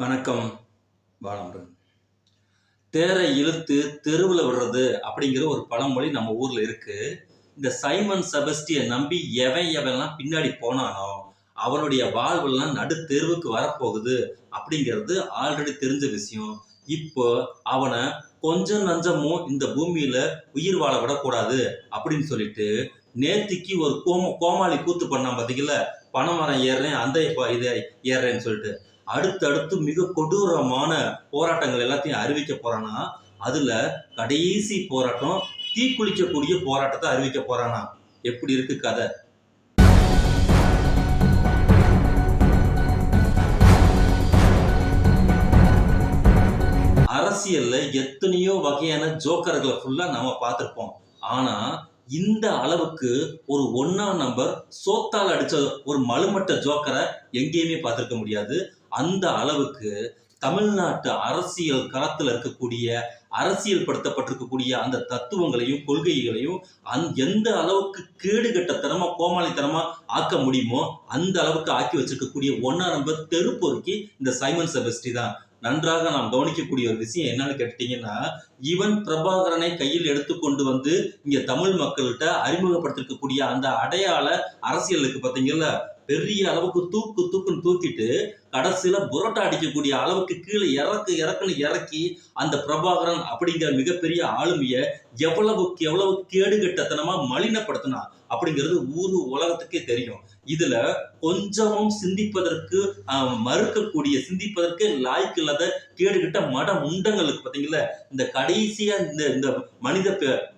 வணக்கம் பாலமுருகன் தேரை இழுத்து தெருவில் விடுறது அப்படிங்கிற ஒரு பழமொழி நம்ம ஊரில் இருக்கு. இந்த சைமன் செபஸ்டியை நம்பி எவன் எவன்லாம் பின்னாடி போனானோ அவனுடைய வாழ்வுலாம் நடு தெருவுக்கு வரப்போகுது அப்படிங்கிறது ஆல்ரெடி தெரிஞ்ச விஷயம். இப்போ அவனை கொஞ்சம் நஞ்சமும் இந்த பூமியில உயிர் வாழ விடக்கூடாது அப்படின்னு சொல்லிட்டு நேத்திக்கு ஒரு கோம கோமாளி கூத்து பண்ணான் பார்த்தீங்களா பனைமரம் ஏறுறேன் அந்த இப்போ இதை ஏறுறேன்னு சொல்லிட்டு. அடுத்தடுத்து மிக கொடூரமான போராட்டங்கள் எல்லாத்தையும் அறிவிக்க போறானா? அதுல கடைசி போராட்டம் தீக்குளிக்கக்கூடிய போராட்டத்தை அறிவிக்க போறானா? எப்படி இருக்கு கதை? அரசியல்ல எத்தனையோ வகையான ஜோக்கர்களை ஃபுல்லா நாம பார்த்துருப்போம். ஆனா இந்த அளவுக்கு ஒரு ஒன்னா நம்பர் சோத்தால் அடிச்ச ஒரு மலுமட்ட ஜோக்கரை எங்கேயுமே பார்த்துருக்க முடியாது. அந்த அளவுக்கு தமிழ்நாட்டு அரசியல் களத்தில் இருக்கக்கூடிய அரசியல் படுத்தப்பட்டிருக்கக்கூடிய அந்த தத்துவங்களையும் கொள்கைகளையும் அந் எந்த அளவுக்கு கேடுகட்டத்தனமா கோமாளித்தனமா ஆக்க முடியுமோ அந்த அளவுக்கு ஆக்கி வச்சிருக்கக்கூடிய ஒன்னா நம்பர் தெருப்பொருக்கி இந்த சைமன் செபஸ்டி தான். நன்றாக நாம் கவனிக்கக்கூடிய ஒரு விஷயம் என்னன்னு கேட்டீங்கன்னா இவன் பிரபாகரனை கையில் எடுத்துக்கொண்டு வந்து இங்க தமிழ் மக்கள்கிட்ட அறிமுகப்படுத்திருக்கக்கூடிய அந்த அடையாள அரசியலுக்கு பார்த்தீங்கல்ல பெரிய அளவுக்கு தூக்கு தூக்குன்னு தூக்கிட்டு கடைசியில புரோட்டா அடிக்கக்கூடிய அளவுக்கு கீழே இறக்கு இறக்குன்னு இறக்கி அந்த பிரபாகரன் அப்படிங்கிற மிகப்பெரிய ஆளுமையை எவ்வளவுக்கு எவ்வளவு கேடுகட்டத்தனமா மலினப்படுத்தினா அப்படிங்கிறது ஊரு உலகத்துக்கே தெரியும். இதுல கொஞ்சமும் சிந்திப்பதற்கு மறுக்கக்கூடிய சிந்திப்பதற்கு லாய்க்கு இல்லாத கேடுகிட்ட மட முண்டங்களுக்கு பாத்தீங்களா? இந்த கடைசியா இந்த இந்த மனித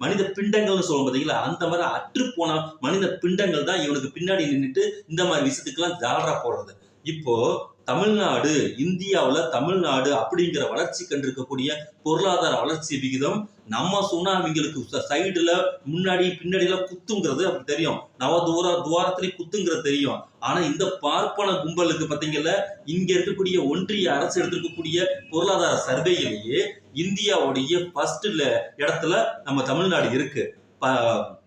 மனித பிண்டங்கள்னு சொல்லுவோம் பாத்தீங்களா? அந்த மாதிரி அற்று போன மனித பிண்டங்கள் தான் இவனுக்கு பின்னாடி நின்றுட்டு இந்த மாதிரி விஷயத்துக்கெல்லாம் ஜாலரா போடுறது இப்போ தமிழ்நாடு இந்தியாவில் தமிழ்நாடு அப்படிங்கிற வளர்ச்சி கண்டிருக்கக்கூடிய பொருளாதார வளர்ச்சி விகிதம் நம்ம சொன்னா அவங்களுக்கு சைடுல முன்னாடி பின்னாடி எல்லாம் குத்துங்கிறது அப்படி தெரியும். நவ தூர துவாரத்திலே குத்துங்கிறது தெரியும். ஆனா இந்த பார்ப்பன கும்பலுக்கு பார்த்தீங்கல்ல இங்க இருக்கக்கூடிய ஒன்றிய அரசு எடுத்திருக்கக்கூடிய பொருளாதார சர்வேயிலேயே இந்தியாவுடைய ஃபர்ஸ்ட்ல இடத்துல நம்ம தமிழ்நாடு இருக்கு. ப-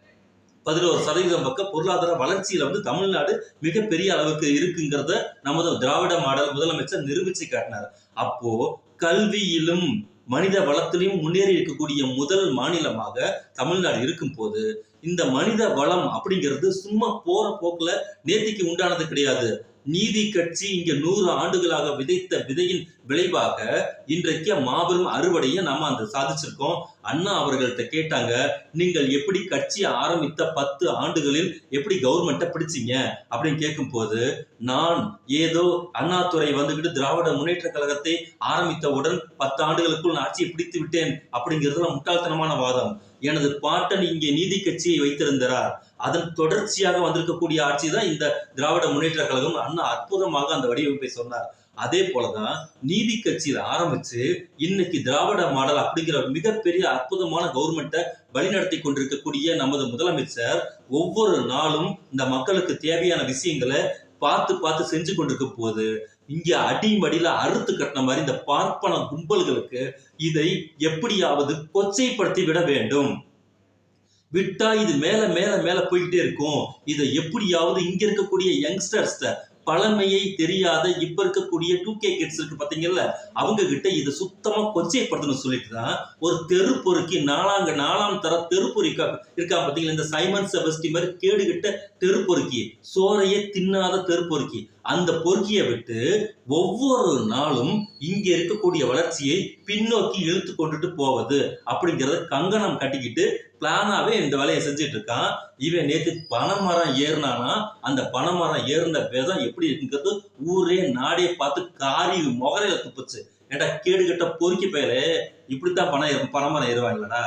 பதினோரு சதவீதம் பக்கம் பொருளாதார வளர்ச்சியில வந்து தமிழ்நாடு மிகப்பெரிய அளவுக்கு இருக்குங்கிறத நமது திராவிட மாடல் முதலமைச்சர் நிரூபிச்சு காட்டினார். அப்போ கல்வியிலும் மனித வளத்திலையும் முன்னேறி இருக்கக்கூடிய முதல் மாநிலமாக தமிழ்நாடு இருக்கும் போது இந்த மனித வளம் அப்படிங்கிறது சும்மா போற போக்குல நேத்திக்கு உண்டானது கிடையாது. நீதி கட்சி இங்க நூறு ஆண்டுகளாக விதைத்த விதையின் விளைவாக இன்றைக்கு மாபெரும் அறுவடையை நாம அந்த சாதிச்சிருக்கோம். அண்ணா அவர்கள்ட்ட கேட்டாங்க நீங்கள் எப்படி கட்சி ஆரம்பித்த பத்து ஆண்டுகளில் எப்படி கவர்மெண்ட்டை பிடிச்சீங்க? அப்படின்னு கேட்கும்போது நான் ஏதோ அண்ணாதுரை வந்துகிட்டு திராவிட முன்னேற்ற கழகத்தை ஆரம்பித்தவுடன் பத்து ஆண்டுகளுக்குள் நான் ஆட்சியை பிடித்து விட்டேன் அப்படிங்கிறதுல முட்டாள்தனமான வாதம். எனது பாட்டன் இங்கே நீதி கட்சியை வைத்திருந்தார். அதன் தொடர்ச்சியாக வந்திருக்கக்கூடிய ஆட்சி தான் இந்த திராவிட முன்னேற்ற கழகம். அண்ணா அற்புதமாக அந்த வடிவமைப்பை சொன்னார். அதே போலதான் நீதி கட்சியில ஆரம்பிச்சு இன்னைக்கு திராவிட மாடல் அப்படிங்கிற ஒரு மிகப்பெரிய அற்புதமான கவர்மெண்ட்டை வழிநடத்தி கொண்டிருக்கக்கூடிய நமது முதலமைச்சர் ஒவ்வொரு நாளும் இந்த மக்களுக்கு தேவையான விஷயங்களை பார்த்து பார்த்து செஞ்சு கொண்டிருக்க போது இங்க அடிமடியில அறுத்து கட்டின மாதிரி இந்த பார்ப்பன கும்பல்களுக்கு இதை எப்படியாவது கொச்சைப்படுத்தி விட வேண்டும். விட்டா இது மேல மேல மேல போய்கிட்டே இருக்கும். இதை எப்படியாவது இங்க இருக்கக்கூடிய யங்ஸ்டர்ஸ்ட பழமையை தெரியாத இப்ப இருக்கக்கூடிய டூ கே கிட்ஸ் இருக்கு பாத்தீங்கல்ல அவங்க கிட்ட இதை சுத்தமா கொச்சைப்படுத்தணும் சொல்லிட்டு தான் ஒரு தெரு பொறுக்கி நாலாங்க நாலாம் தர தெரு பொறுக்கா இருக்கா பாத்தீங்களா? இந்த சைமன் செபஸ்டி மாதிரி கேடுகிட்ட தெரு பொறுக்கி சோறையே தின்னாத தெரு பொறுக்கி. அந்த பொறுக்கியை விட்டு ஒவ்வொரு நாளும் இங்க இருக்கக்கூடிய வளர்ச்சியை பின்னோக்கி இழுத்து கொண்டுட்டு போவது அப்படிங்கறத கங்கணம் கட்டிக்கிட்டு பிளானாவே இந்த வேலையை செஞ்சுட்டு இருக்கான். இவன் நேத்து பனைமரம் ஏறினானா அந்த பனைமரம் ஏறின விதம் எப்படி இருக்குங்கிறது ஊரே நாடே பார்த்து காரி முகரையில துப்புச்சு. ஏடா கேடு கட்ட பொறுக்கி பயலே இப்படித்தான் பணம் ஏறு பனைமரம் ஏறுவாங்களடா.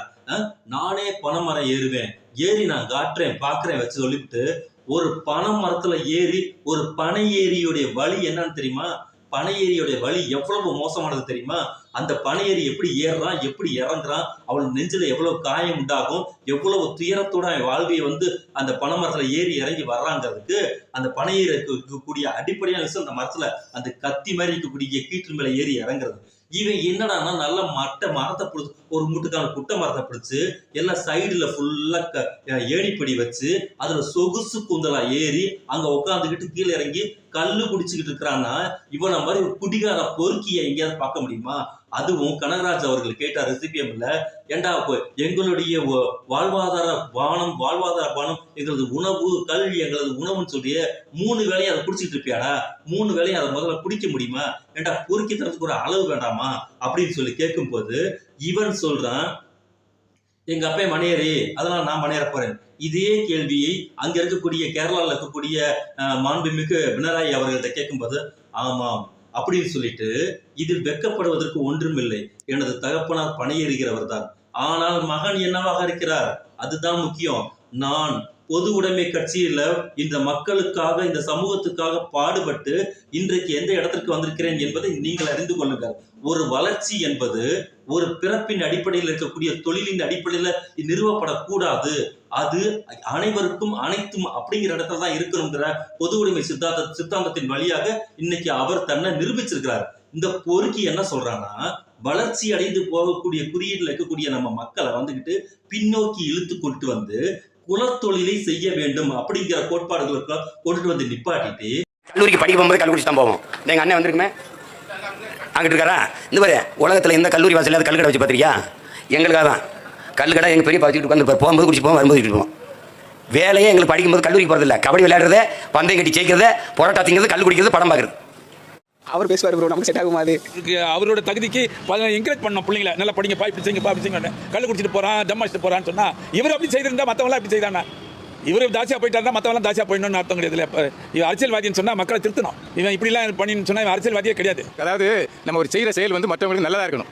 நானே பனைமரம் ஏறுவேன். ஏறி நான் காட்டுறேன் பாக்குறேன் வச்சு சொல்லிவிட்டு ஒரு பனை மரத்துல ஏறி ஒரு பனை ஏரியுடைய வழி என்னன்னு தெரியுமா? பனை ஏரியுடைய வழி எவ்வளவு மோசமானது தெரியுமா? அந்த பனை ஏரி எப்படி ஏறுறான் எப்படி இறங்குறான் அவள் நெஞ்சில் எவ்வளவு காயம் உண்டாகும் எவ்வளவு துயரத்தோட அவன் வாழ்வியை வந்து அந்த பனை மரத்தில் ஏறி இறங்கி வர்றாங்கிறதுக்கு அந்த பனை ஏரி இருக்கக்கூடிய அடிப்படையான விஷயம் அந்த மரத்தில் அந்த கத்தி மாதிரி இருக்கக்கூடிய கீற்று மேலே ஏறி இறங்குறது. இவன் என்னடான்னா நல்ல மட்டை மரத்தை பிடிச்சி ஒரு மூட்டுக்கான குட்டை மரத்தை பிடிச்சு எல்லாம் சைடுல ஃபுல்லா ஏணிப்படி வச்சு அதுல சொகுசு கூந்தலா ஏறி அங்க உட்காந்துக்கிட்டு கீழே இறங்கி கல்லு குடிச்சுக்கிட்டு இருக்கிறான்னா இவனை மாதிரி ஒரு குடிகார பொறுக்கிய எங்கேயாவது பார்க்க முடியுமா? அதுவும் கனகராஜ் அவர்கள் கேட்ட ரெசிபியம்ல ஏண்டா எங்களுடைய வாழ்வாதார பானம் வாழ்வாதார பானம் எங்களது உணவு கல்வி எங்களது உணவுன்னு சொல்லி மூணு வேலையை அதை குடிச்சிட்டு இருப்பியாடா? மூணு வேலையை அதை முதல்ல குடிக்க முடியுமா? ஏண்டா பொறுக்கி தரத்துக்கு ஒரு அளவு வேண்டாமா? அப்படின்னு சொல்லி கேட்கும்போது இவன் சொல்றான் எங்க அப்பே மணியேறி அதனால நான் மணியேற போறேன். இதே கேள்வியை அங்க இருக்கக்கூடிய கேரளாவில் இருக்கக்கூடிய மாண்புமிகு பினராயி அவர்கள்ட்ட கேட்கும்போது ஆமாம் அப்படின்னு சொல்லிட்டு இதில் வெட்கப்படுவதற்கு ஒன்றுமில்லை. எனது தகப்பனார் பணியேறுகிறவர் தான் ஆனால் மகன் என்னவாக இருக்கிறார்? அதுதான் முக்கியம். நான் பொது உடைமை கட்சியில இந்த மக்களுக்காக இந்த சமூகத்துக்காக பாடுபட்டு இன்றைக்கு எந்த இடத்திற்கு வந்திருக்கிறேன் என்பதை நீங்கள் அறிந்து கொள்ளுங்கள். ஒரு வளர்ச்சி என்பது ஒரு பிறப்பின் அடிப்படையில் இருக்கக்கூடிய தொழிலின் அடிப்படையில் நிறுவப்படக்கூடாது. அது அனைவருக்கும் அனைத்தும் அப்படிங்கிற இடத்துல தான் இருக்கணுங்கிற பொது உடைமை சித்தாந்த சித்தாந்தத்தின் வழியாக இன்னைக்கு அவர் தன்னை நிரூபிச்சிருக்கிறார். இந்த பொறுக்கி என்ன சொல்றான்னா வளர்ச்சி அடைந்து போகக்கூடிய குறியீடுல இருக்கக்கூடிய நம்ம மக்களை வந்துகிட்டு பின்னோக்கி இழுத்து கொண்டு வந்து குலத்தொழிலை செய்ய வேண்டும் அப்படிங்கிற கோட்பாடுகளுக்கு கொண்டுட்டு வந்து நிப்பாட்டிட்டு கல்லூரிக்கு படிக்க போகும்போது கல் தான் போவோம். எங்கள் அண்ணன் வந்திருக்குமே? அங்கிட்டு இருக்காரா? இந்த மாதிரி உலகத்தில் எந்த கல்லூரி வாசல் கல் வச்சு பார்த்துருக்கியா? எங்களுக்காக தான். கல்லுக்கடை எங்கள் பெரிய வச்சுக்கிட்டு உட்காந்து போகும்போது குடிச்சு போவோம் வரும்போது குடிச்சு போவோம். வேலையே எங்களுக்கு படிக்கும்போது கல்லூரிக்கு போகிறதில்ல கபடி விளையாடுறது பந்தயம் கட்டி ஜெயிக்கிறது பொரோட்டா திங்கிறது கல் குடிக்கிறது படம் பார்க்குறது. அவர் பேசுவார் ப்ரோ நமக்கு செட் ஆகுமா அது? அவரோட தகுதிக்கு என்கரேஜ் பண்ணோம் பிள்ளைங்கள. நல்லா படிங்க பா இப்படி செய்யுங்க பா இப்படி செய்யுங்க கல் குடிச்சிட்டு போறான் தம் அடிச்சிட்டு போறான்னு சொன்னா இவர் அப்படி செய்திருந்தா மத்தவங்க அப்படி செய்தானா இவர் தாசியா போயிட்டாருன்னா மத்தவங்க தாசியா போயிடணும்னு அர்த்தம் கிடையாது இல்ல இவன் அரசியல்வாதின்னு சொன்னா மக்களை திருத்தணும். இவன் இப்படிலாம் பண்ணின்னு சொன்னா இவன் அரசியல்வாதியே கிடையாது. அதாவது நம்ம ஒரு செய்கிற செயல் வந்து மற்றவங்களுக்கு நல்லதா இருக்கணும்.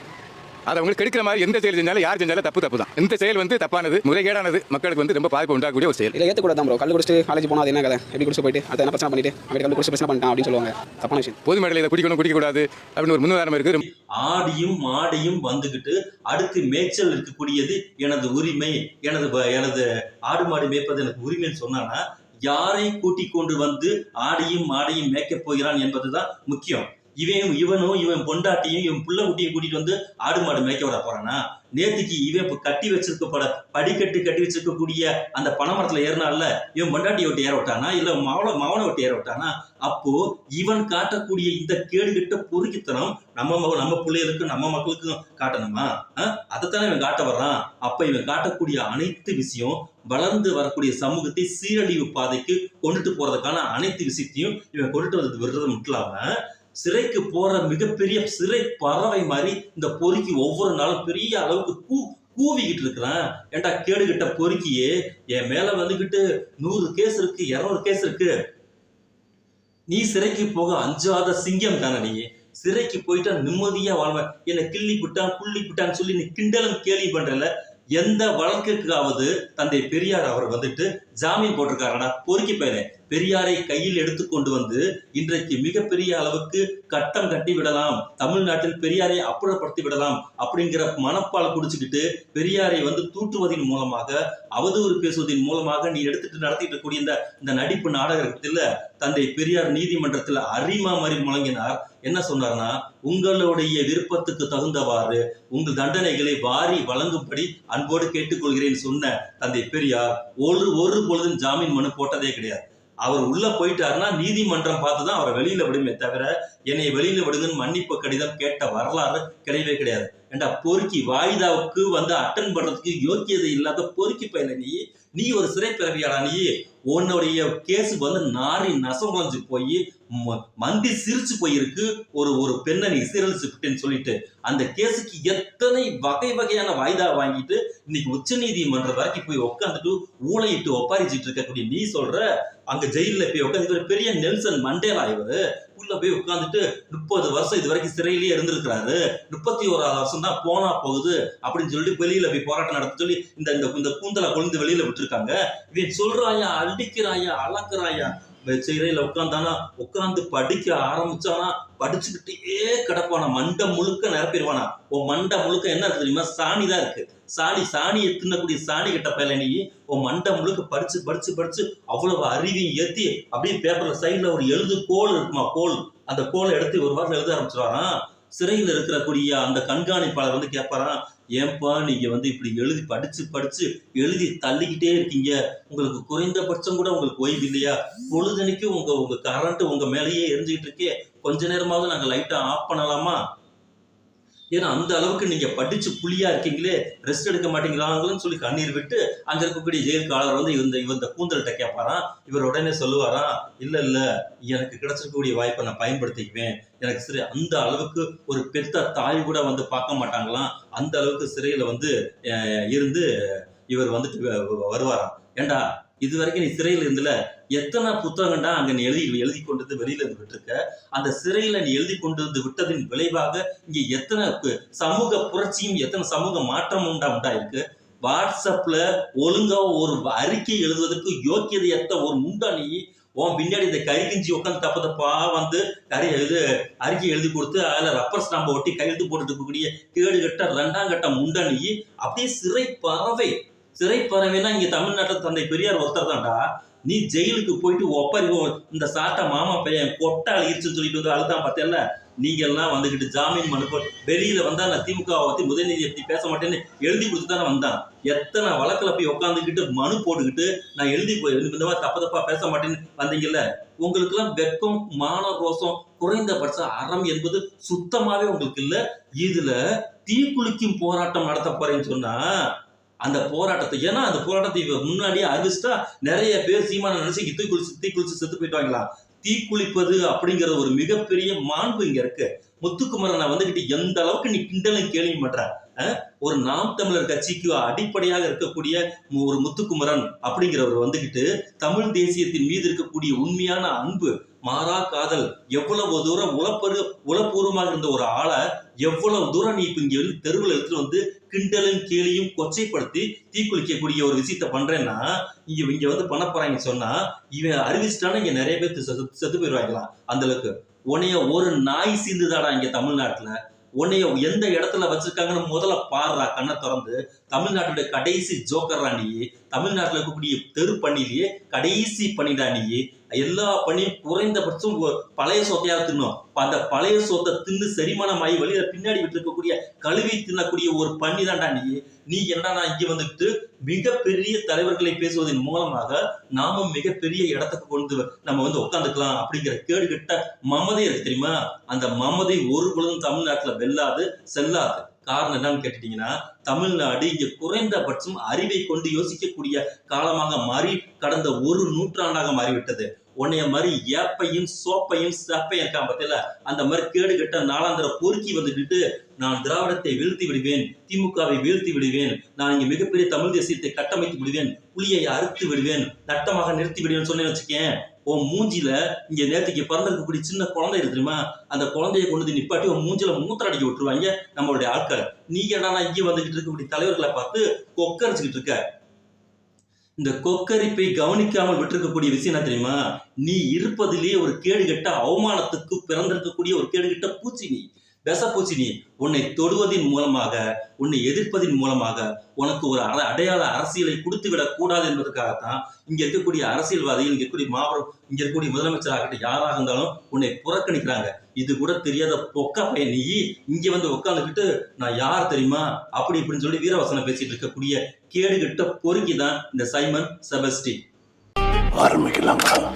அதை அவங்களுக்கு கெடுக்கிற மாதிரி எந்த செயல் செஞ்சாலும் யார் செஞ்சாலும் தப்பு தப்பு தான் இந்த செயல் வந்து தப்பானது முறைகேடானது மக்களுக்கு வந்து ரொம்ப பாதிப்பு உண்டாகக்கூடிய ஒரு செயல். இதை ஏற்றக்கூடாது தான் ப்ரோ கல் குடிச்சிட்டு காலேஜ் போனால் அது என்ன கதை? எப்படி குடிச்சு போயிட்டு அதை என்ன பிரச்சனை பண்ணிட்டு அப்படி கல் குடிச்சு பிரச்சனை பண்ணிட்டான் அப்படின்னு சொல்லுவாங்க. தப்பான விஷயம். பொது மேடையில் இதை குடிக்கணும் குடிக்கக்கூடாது அப்படின்னு ஒரு முன்னுதாரணம் இருக்குது ஆடியும் மாடியும் வந்துகிட்டு அடுத்து மேய்ச்சல் இருக்கக்கூடியது எனது உரிமை எனது எனது ஆடு மாடு மேய்ப்பது எனக்கு உரிமைன்னு சொன்னானா யாரை கூட்டிக் கொண்டு வந்து ஆடியும் மாடையும் மேய்க்கப் போகிறான் என்பதுதான் முக்கியம். இவன் இவனும் இவன் பொண்டாட்டியும் இவன் புள்ள குட்டியும் கூட்டிட்டு வந்து ஆடு மாடு மேய்க்க விட போறானா? நேத்துக்கு இவன் இப்ப கட்டி வச்சிருக்கப்பட படிக்கட்டு கட்டி வச்சிருக்கக்கூடிய அந்த பனைமரத்துல ஏறினால இவன் பொண்டாட்டியை விட்டு ஏற விட்டானா? இல்ல மாவன மாவனை விட்டு ஏற விட்டானா? அப்போ இவன் காட்டக்கூடிய இந்த கேடுகெட்ட பொறுக்கித்தனம் நம்ம நம்ம பிள்ளைகளுக்கும் நம்ம மக்களுக்கும் காட்டணுமா? அதைத்தானே இவன் காட்ட வர்றான். அப்ப இவன் காட்டக்கூடிய அனைத்து விஷயம் வளர்ந்து வரக்கூடிய சமூகத்தை சீரழிவு பாதைக்கு கொண்டுட்டு போறதுக்கான அனைத்து விஷயத்தையும் இவன் கொண்டுட்டு வந்தது விடுறது மட்டும் இல்லாம சிறைக்கு போற மிகப்பெரிய சிறை பறவை மாதிரி இந்த பொறுக்கி ஒவ்வொரு நாளும் பெரிய அளவுக்கு கூ கூவிக்கிட்டு இருக்கிறான். ஏன்டா கேடுகிட்ட பொறுக்கியே? என் மேல வந்துகிட்டு நூறு கேஸ் இருக்கு இருநூறு கேஸ் இருக்கு. நீ சிறைக்கு போக அஞ்சாத சிங்கம் தானே நீ. சிறைக்கு போயிட்டா நிம்மதியா வாழ்வேன். என்னை கிள்ளி விட்டான் புள்ளி விட்டான்னு சொல்லி நீ கிண்டலும் கேலி பண்றல எந்த வழக்குக்காவது தந்தை பெரியார் அவர் வந்துட்டு ஜாமீன் போட்டிருக்காரடா பொறுக்கி பயிர. பெரியாரை கையில் எடுத்துக்கொண்டு வந்து இன்றைக்கு மிகப்பெரிய அளவுக்கு கட்டம் கட்டி விடலாம். தமிழ்நாட்டில் பெரியாரை அப்புறப்படுத்தி விடலாம் அப்படிங்கிற மனப்பால் குடிச்சுக்கிட்டு பெரியாரை வந்து தூற்றுவதன் மூலமாக அவதூறு பேசுவதன் மூலமாக நீ எடுத்துட்டு நடத்திட்டு கூடிய இந்த இந்த நடிப்பு நாடகத்தில் தந்தை பெரியார் நீதிமன்றத்தில் அரிமா மாதிரி முழங்கினார். என்ன சொன்னார்னா உங்களுடைய விருப்பத்துக்கு தகுந்தவாறு உங்கள் தண்டனைகளை வாரி வழங்கும்படி அன்போடு கேட்டுக்கொள்கிறேன் சொன்ன தந்தை பெரியார் ஒரு ஒரு பொழுதும் ஜாமீன் மனு போட்டதே கிடையாது. அவர் உள்ள போயிட்டாருன்னா நீதிமன்றம் பார்த்து தான் அவரை வெளியில விடுமே தவிர என்னை வெளியில விடுங்கன்னு மன்னிப்பு கடிதம் கேட்ட வரலாறு கிடையவே கிடையாது. ஏண்டா பொறுக்கி வாய்தாவுக்கு வந்து அட்டன் பண்றதுக்கு யோக்கியதை இல்லாத பொறுக்கி பயில நீ நீ ஒரு சிறை பிறவியாடா நீ? உன்னுடைய கேஸ் வந்து நாரி நசம் குழஞ்சு போய் மந்தி சிரிச்சு போயிருக்கு. ஒரு ஒரு பெண்ணை நீ சீரழிச்சுட்டேன்னு சொல்லிட்டு அந்த கேஸுக்கு எத்தனை வகை வகையான வாய்தா வாங்கிட்டு இன்னைக்கு உச்ச நீதிமன்ற வரைக்கும் போய் உட்காந்துட்டு ஊழையிட்டு ஒப்பாரிச்சிட்டு இருக்கக்கூடிய நீ சொல்ற? அங்க ஜெயில போய் உட்காந்து பெரிய நெல்சன் மண்டேலா இவர். உள்ள போய் உட்காந்துட்டு முப்பது வருஷம் இது வரைக்கும் சிறையிலேயே இருந்திருக்கிறாரு. முப்பத்தி ஓராவது வருஷம் தான் போனா போகுது அப்படின்னு சொல்லிட்டு வெளியில போய் போராட்டம் நடத்த சொல்லி இந்த இந்த இந்த கூந்தலை கொழுந்து வெளியில விட்டுருக்காங்க. இவன் சொல்றாயா அடிக்கிறாயா அளக்குறாயா சிறையில் உட்காந்தானா உட்காந்து படிக்க ஆரம்பிச்சானா படிச்சுக்கிட்டே கிடப்பானா மண்டை முழுக்க நிரப்பிடுவானா. உன் மண்டை முழுக்க என்ன இருக்கு தெரியுமா? சாணி தான் இருக்கு. சாணி சாணியை தின்னக்கூடிய சாணி கிட்ட பயில நீ உன் மண்டை முழுக்க படிச்சு படிச்சு படிச்சு அவ்வளவு அறிவியும் ஏத்தி அப்படியே பேப்பர்ல சைட்ல ஒரு எழுது கோல் இருக்குமா? கோல். அந்த கோலை எடுத்து ஒரு வாரம் எழுத ஆரம்பிச்சிருவாராம் சிறையில் இருக்கிறக்கூடிய அந்த கண்காணிப்பாளர் வந்து கேட்பாராம் ஏன்பா நீங்க வந்து இப்படி எழுதி படிச்சு படிச்சு எழுதி தள்ளிக்கிட்டே இருக்கீங்க? உங்களுக்கு குறைந்தபட்சம் கூட உங்களுக்கு ஓய்வு இல்லையா? பொழுதனைக்கும் உங்க உங்க கரண்ட் உங்க மேலேயே எரிஞ்சுக்கிட்டு இருக்கே. கொஞ்ச நேரமாவது நாங்க லைட்டை ஆஃப் பண்ணலாமா? ஏன்னா அந்த அளவுக்கு நீங்கள் படித்து புளியாக இருக்கீங்களே ரெஸ்ட் எடுக்க மாட்டேங்கிறாங்களன்னு சொல்லி கண்ணீர் விட்டு அங்கே இருக்கக்கூடிய ஜெயில் காலர் வந்து இந்த இவந்த கூந்தல்கிட்ட கேட்பாராம். இவர் உடனே சொல்லுவாராம் இல்லை இல்லை எனக்கு கிடைச்சிருக்கக்கூடிய வாய்ப்பை நான் பயன்படுத்திக்குவேன். எனக்கு சிறை அந்த அளவுக்கு ஒரு பெத்த தாய் கூட வந்து பார்க்க மாட்டாங்களாம். அந்த அளவுக்கு சிறையில் வந்து இருந்து இவர் வந்துட்டு வ- வருவாராம். ஏண்டா இது வரைக்கும் நீ சிறையில் இருந்துல எத்தனை புத்தகம்டா அங்க நீ எழுதி எழுதி கொண்டு வந்து வெளியில இருந்து விட்டுருக்க? அந்த சிறையில நீ எழுதி கொண்டு வந்து விட்டதின் விளைவாக இங்க எத்தனை சமூக புரட்சியும் எத்தனை சமூக மாற்றமும் உண்டா உண்டா இருக்கு வாட்ஸ்அப்ல ஒழுங்கா ஒரு அறிக்கை எழுதுவதற்கு யோக்கியதையற்ற ஒரு முண்டா நீ உன் பின்னாடி இந்த கறிகிஞ்சி உட்காந்து தப்பு தப்பா வந்து கறி இது அறிக்கை எழுதி கொடுத்து அதில் ரப்பர் ஸ்டாம்பை ஒட்டி கையெழுத்து போட்டுட்டு இருக்கக்கூடிய கேடு கட்ட ரெண்டாம் கட்ட முண்டா அப்படியே சிறை பறவை. சிறை பறவைனா இங்க தமிழ்நாட்டில் தந்தை பெரியார் ஒருத்தர் தான்டா. நீ ஜெயிலுக்கு போயிட்டு ஒப்பரி இந்த சாட்டை மாமா பையன் கொட்டை அழுகிருச்சுன்னு சொல்லிட்டு வந்து அழுதான் பார்த்தேன்ல. நீங்க எல்லாம் ஜாமீன் மனு போட்டு வெளியில் வந்தால் நான் திமுகவை பற்றி முதல்நிதி பத்தி பேச மாட்டேன்னு எழுதி கொடுத்து தானே வந்தான். எத்தனை வழக்கில் போய் உட்காந்துக்கிட்டு மனு போட்டுக்கிட்டு நான் எழுதி போய் இந்த மாதிரி தப்பு தப்பா பேச மாட்டேன்னு வந்தீங்கல்ல. உங்களுக்குலாம் வெக்கம் மான ரோசம் குறைந்தபட்ச அறம் என்பது சுத்தமாகவே உங்களுக்கு இல்லை. இதில் தீக்குளிக்கும் போராட்டம் நடத்த போறேன்னு சொன்னால் அந்த போராட்டத்தை ஏன்னா அந்த போராட்டத்தை இவ முன்னாடியே அறிவிச்சுட்டா நிறைய பேர் சீமான நினைச்சு தீ குளிச்சு தீ குளிச்சு செத்து போயிட்டாங்களா? தீக்குளிப்பது அப்படிங்கிற ஒரு மிகப்பெரிய மாண்பு இங்க இருக்கு. முத்துக்குமரனை வந்துகிட்டு எந்த அளவுக்கு நீ கிண்டலும் கேள்வி பண்ற? ஒரு நாம் தமிழர் கட்சிக்கு அடிப்படையாக இருக்கக்கூடிய மு- ஒரு முத்துக்குமரன் அப்படிங்கிறவர் வந்துகிட்டு தமிழ் தேசியத்தின் மீது இருக்கக்கூடிய உண்மையான அன்பு மாறா காதல். எவ்வளவு தூரம் உளப்பரு உளப்பூர்வமாக இருந்த ஒரு ஆளை எவ்வளவு தூரம் நீ இப்ப இங்க வந்து தெருவில் எடுத்துட்டு வந்து கிண்டலும் கேலியும் கொச்சைப்படுத்தி தீக்குளிக்கக்கூடிய ஒரு விஷயத்த பண்றேன்னா இங்க இங்க வந்து பண்ண போறாங்க சொன்னா இவன் அறிவிச்சிட்டானா இங்க நிறைய பேர் செத்து செத்து போயிடுவாங்களாம் அந்த அளவுக்கு. உன்னைய ஒரு நாய் சீந்துதாடா இங்க தமிழ்நாட்டுல. உன்னைய எந்த இடத்துல வச்சிருக்காங்கன்னு முதல்ல பாடுறா கண்ணை திறந்து. தமிழ்நாட்டுடைய கடைசி ஜோக்கர்ரா நீ. தமிழ்நாட்டுல இருக்கக்கூடிய தெரு பண்ணிலேயே கடைசி பண்ணிடா நீ. எல்லா பணியும் குறைந்தபட்சம் பழைய சொத்தையா தின்னும் அந்த பழைய சொத்தை தின்னு செரிமானமாகி வெளியில பின்னாடி விட்டுருக்கக்கூடிய கழுவி தின்னக்கூடிய ஒரு பண்ணி தான்டா நீ. நீ என்னடா இங்க வந்துட்டு மிகப்பெரிய தலைவர்களை பேசுவதன் மூலமாக நாமும் மிகப்பெரிய இடத்துக்கு கொண்டு நம்ம வந்து உட்காந்துக்கலாம் அப்படிங்கிற கேடு கிட்ட மமதை இருக்கு தெரியுமா? அந்த மமதை ஒரு பொழுதும் தமிழ்நாட்டுல வெல்லாது செல்லாது. காரணம் என்னன்னு கேட்டுட்டீங்கன்னா தமிழ்நாடு இங்கே குறைந்தபட்சம் அறிவை கொண்டு யோசிக்கக்கூடிய காலமாக மாறி கடந்த ஒரு நூற்றாண்டாக மாறிவிட்டது. உன்னைய மாதிரி ஏப்பையும் சோப்பையும் சப்பையும் இருக்கான் பார்த்தீங்களா அந்த மாதிரி கேடு கெட்ட நாளாந்திர பொறுக்கி வந்துட்டு நான் திராவிடத்தை வீழ்த்தி விடுவேன் திமுகவை வீழ்த்தி விடுவேன் நான் இங்க மிகப்பெரிய தமிழ் தேசியத்தை கட்டமைத்து விடுவேன் புலியை அறுத்து விடுவேன் நட்டமாக நிறுத்தி விடுவேன் சொன்னேன்னு வச்சுக்கேன் உன் மூஞ்சில இங்க நேற்றுக்கு பிறந்திருக்கக்கூடிய சின்ன குழந்தை இருக்கு தெரியுமா? அந்த குழந்தைய கொண்டு வந்து நிப்பாட்டி உன் மூஞ்சில மூத்திர அடிக்க விட்டுருவாங்க நம்மளுடைய ஆட்கள். நீங்க என்னன்னா இங்கே வந்துகிட்டு இருக்கக்கூடிய தலைவர்களை பார்த்து கொக்கரிச்சுக்கிட்டு இருக்க? இந்த கொக்கரிப்பை கவனிக்காமல் விட்டிருக்கக்கூடிய விஷயம் என்ன தெரியுமா? நீ இருப்பதிலேயே ஒரு கேடுகட்ட அவமானத்துக்கு பிறந்திருக்கக்கூடிய ஒரு கேடுகட்ட பூச்சி நீ விஷப்பூச்சி நீ உன்னை தொடுவதின் மூலமாக உன்னை எதிர்ப்பதின் மூலமாக உனக்கு ஒரு அட- அடையாள அரசியலை கொடுத்து விடக் கூடாது என்பதற்காகத்தான் இங்க இருக்கக்கூடிய அரசியல்வாதிகள் இங்க இருக்கக்கூடிய மாபெரும் இங்க இருக்கக்கூடிய முதலமைச்சராகட்டும் யாராக இருந்தாலும் உன்னை புறக்கணிக்கிறாங்க. இது கூட தெரியாத பொக்க பையன். நீ இங்க வந்து உட்காந்துக்கிட்டு நான் யார் தெரியுமா? அப்படி இப்படின்னு சொல்லி வீரவசனம் பேசிட்டு இருக்கக்கூடிய கேடுகிட்ட பொறுக்கி தான் இந்த சைமன் செபஸ்டி. ஆரம்பிக்கலாம்.